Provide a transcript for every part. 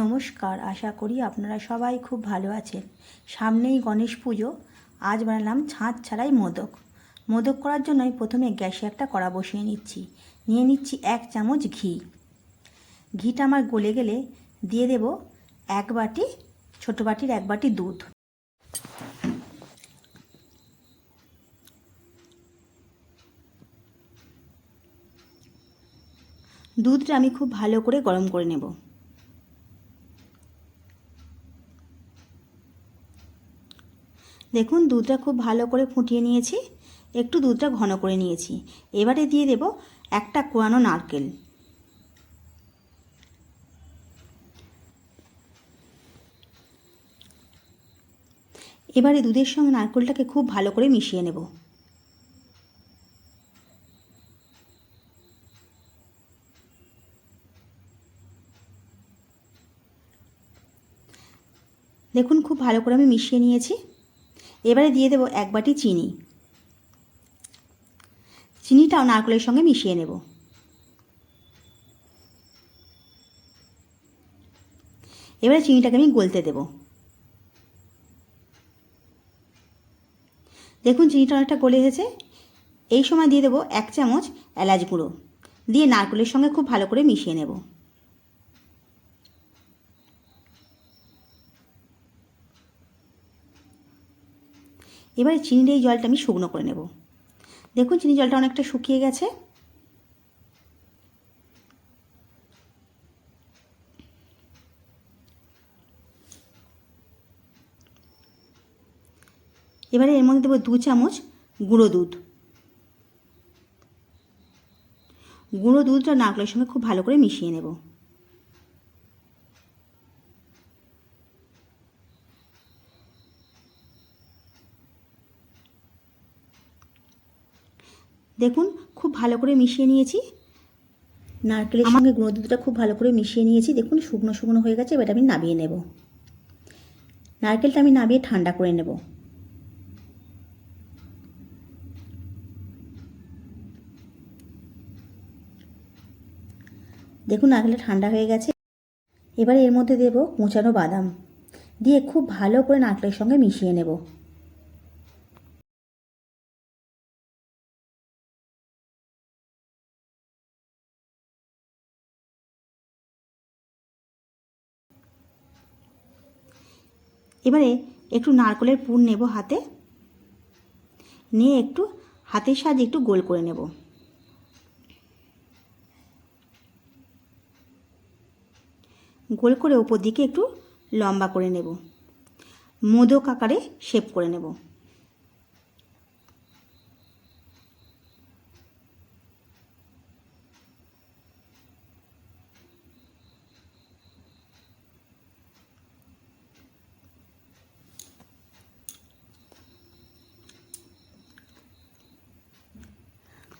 নমস্কার, আশা করি আপনারা সবাই খুব ভালো আছেন। সামনেই গণেশ পুজো, আজ বানালাম ছাঁচ ছাড়াই মোদক। মোদক করার জন্য আমি প্রথমে গ্যাসে একটা কড়া বসিয়ে নিচ্ছি। নিয়ে নিচ্ছি এক চামচ ঘি। ঘিটা আমার গলে গেলে দিয়ে দেব এক বাটি, ছোটো বাটির এক বাটি দুধ। দুধটা আমি খুব ভালো করে গরম করে নেব। দেখুন দুধটা খুব ভালো করে ফুটিয়ে নিয়েছি। একটু দুধটা ঘন করে নিয়েছি। এবারে দিয়ে দেব একটা কোয়ানো নারকেল। এবারে দুধের সঙ্গে নারকেলটাকে খুব ভালো করে মিশিয়ে নেব। দেখুন খুব ভালো করে আমি মিশিয়ে নিয়েছি। এবারে দিয়ে দেবো এক বাটি চিনি। চিনিটাও নারকেলের সঙ্গে মিশিয়ে নেব। এবারে চিনিটাকে আমি গলতে দেব। দেখুন চিনিটা অনেকটা গলে এসেছে এই সময় দিয়ে দেবো এক চামচ এলাচ গুঁড়ো। দিয়ে নারকেলের সঙ্গে খুব ভালো করে মিশিয়ে নেব। এবারে চিনির এই জলটা আমি শুকনো করে নেব। দেখুন, চিনি জলটা অনেকটা শুকিয়ে গেছে। এবারে এর মধ্যে দেবো দু চামচ গুঁড়ো দুধ। গুঁড়ো দুধটা নারকেলের সঙ্গে খুব ভালো করে মিশিয়ে নেব। দেখুন খুব ভালো করে মিশিয়ে নিয়েছি। নারকেলের সঙ্গে গুঁড়ো দুধটা খুব ভালো করে মিশিয়ে নিয়েছি। দেখুন শুকনো শুকনো হয়ে গেছে এবার আমি নাবিয়ে নেব। নারকেলটা আমি নাবিয়ে ঠান্ডা করে নেব। দেখুন নারকেলটা ঠান্ডা হয়ে গেছে। এবারে এর মধ্যে দেব কুচানো বাদাম। দিয়ে খুব ভালো করে নারকেলের সঙ্গে মিশিয়ে নেব। এবারে একটু নারকলের পুর নেব হাতে। নিয়ে একটু হাতের সাহায্যে একটু গোল করে নেব। গোল করে ওপর দিকে একটু লম্বা করে নেব। মোদক আকারে শেপ করে নেব।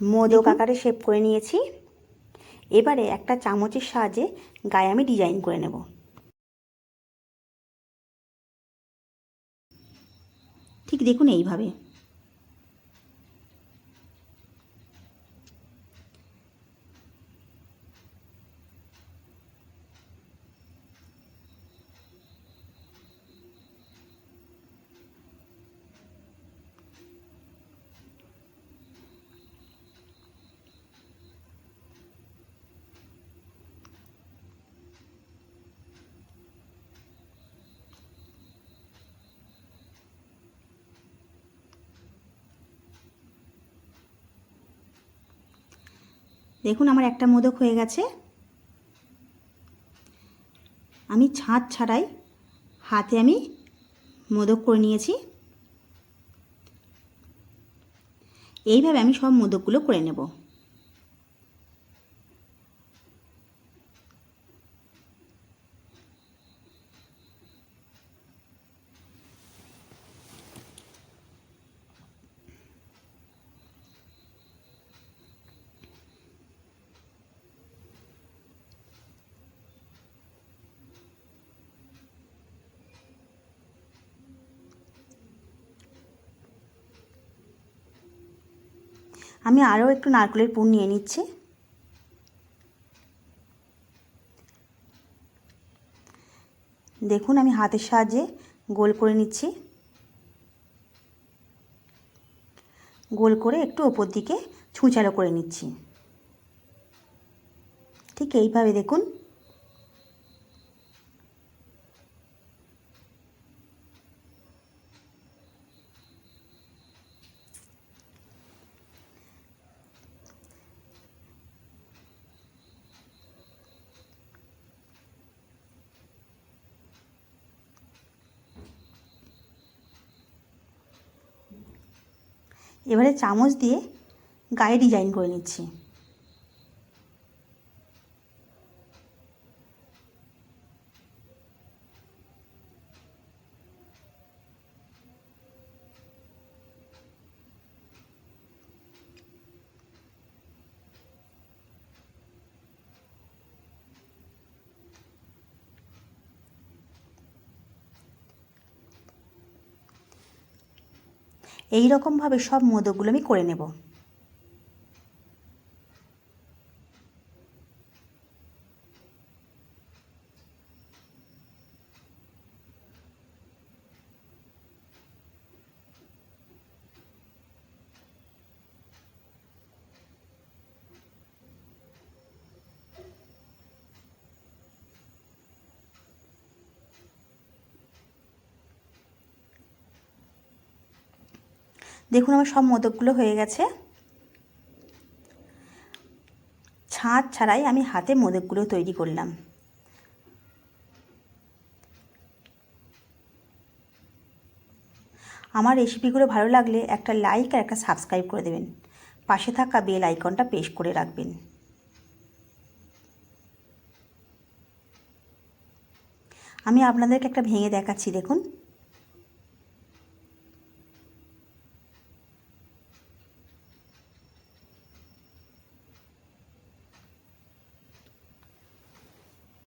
মোদক আকারে শেপ করে নিয়েছি। এবারে একটা চামচের সাহায্যে গায়ে আমি ডিজাইন করে নেব। ঠিক দেখুন এইভাবে। দেখুন আমার একটা মোদক হয়ে গেছে। আমি ছাঁচ ছাড়াই হাতে আমি মোদক করে নিয়েছি। এইভাবে আমি সব মোদকগুলো করে নেব। আমি আরও একটু নারকেলের পুর নিয়ে নিচ্ছি। দেখুন, আমি হাতের সাহায্যে গোল করে নিচ্ছি। গোল করে একটু ওপর দিকে ছুঁচালো করে নিচ্ছি। ঠিক এইভাবে দেখুন। এবারে চামচ দিয়ে গায়ে ডিজাইন করে নিচ্ছি। এই রকমভাবে সব মোদকগুলো আমি করে নেব। দেখুন আমার সব মোদকগুলো হয়ে গেছে। ছাঁচ ছাড়াই আমি হাতে মোদকগুলো তৈরি করলাম। আমার রেসিপিগুলো ভালো লাগলে একটা লাইক আর একটা সাবস্ক্রাইব করে দেবেন। পাশে থাকা বেল আইকনটা পেশ করে রাখবেন। আমি আপনাদেরকে একটা ভেঙে দেখাচ্ছি, দেখুন।